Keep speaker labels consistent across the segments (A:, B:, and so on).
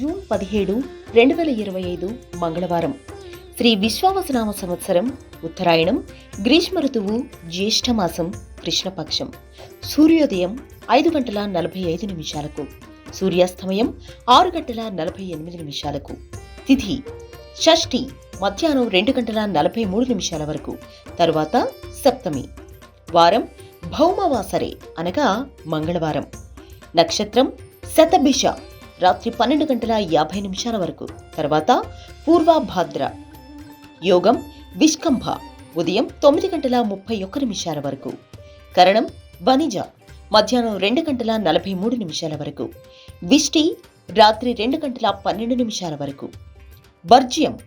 A: June పదిహేడు రెండు వేల ఇరవై ఐదు మంగళవారం. శ్రీ విశ్వావసనామ సంవత్సరం ఉత్తరాయణం గ్రీష్మ ఋతువు జ్యేష్ఠమాసం కృష్ణపక్షం. సూర్యోదయం ఐదు గంటల నలభై ఐదు నిమిషాలకు. సూర్యాస్తమయం ఆరు గంటల నలభై ఎనిమిది నిమిషాలకు. తిథి షష్ఠి మధ్యాహ్నం రెండు గంటల నలభై మూడు నిమిషాల వరకు. తరువాత సప్తమి. వారం భౌమవాసరే అనగా మంగళవారం. నక్షత్రం శతభిష రాత్రి పన్నెండు గంటల యాభై నిమిషాల వరకు. తర్వాత పూర్వాభాద్ర. యోగం విష్కంభ. ఉదయం తొమ్మిది గంటల ముప్పై ఒక్క నిమిషాల వరకు. కరణం వనిజ. మధ్యాహ్నం రెండు గంటల నలభై మూడు నిమిషాల వరకు. విష్టి రాత్రి రెండు గంటల పన్నెండు నిమిషాల వరకు. వర్జ్యం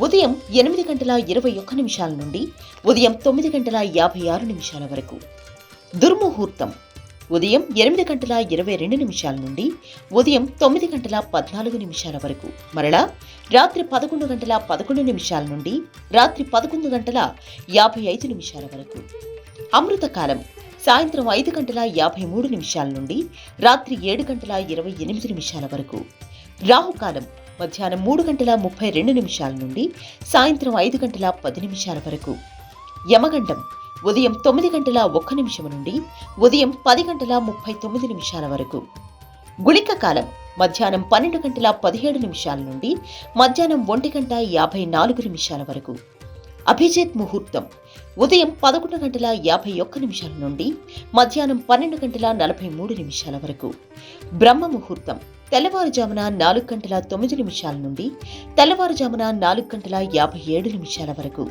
A: ఉదయం ఎనిమిది గంటల ఇరవై ఒక్క నిమిషాల నుండి ఉదయం తొమ్మిది గంటల యాభై ఆరు నిమిషాల వరకు. దుర్ముహూర్తం. ఉదయం ఎనిమిది గంటల ఇరవై రెండు నిమిషాల నుండి ఉదయం తొమ్మిది గంటల పద్నాలుగు నిమిషాల వరకు. మరలా రాత్రి పదకొండు గంటల పదకొండు నిమిషాల నుండి రాత్రి పదకొండు గంటల యాభై ఐదు నిమిషాల వరకు. అమృతకాలం సాయంత్రం ఐదు గంటల యాభై మూడు నిమిషాల నుండి రాత్రి ఏడు గంటల ఇరవై ఎనిమిది నిమిషాల వరకు. రాహుకాలం మధ్యాహ్నం మూడు గంటల ముప్పై రెండు నిమిషాల నుండి సాయంత్రం ఐదు గంటల పది నిమిషాల వరకు. యమగండం ఉదయం తొమ్మిది గంటల ఒక్క నిమిషం నుండి ఉదయం పది గంటల ముప్పై తొమ్మిది నిమిషాల వరకు. గుళిక కాలం మధ్యాహ్నం పన్నెండు గంటల పదిహేడు నిమిషాల నుండి మధ్యాహ్నం ఒంటి గంట యాభై నాలుగు నిమిషాల వరకు. అభిజిత్ ముహూర్తం ఉదయం పదకొండు గంటల యాభై ఒక్క నిమిషాల నుండి మధ్యాహ్నం పన్నెండు గంటల నలభై మూడు నిమిషాల వరకు. బ్రహ్మ ముహూర్తం తెల్లవారుజామున నాలుగు గంటల తొమ్మిది నిమిషాల నుండి తెల్లవారుజామున నాలుగు గంటల యాభై ఏడు నిమిషాల వరకు.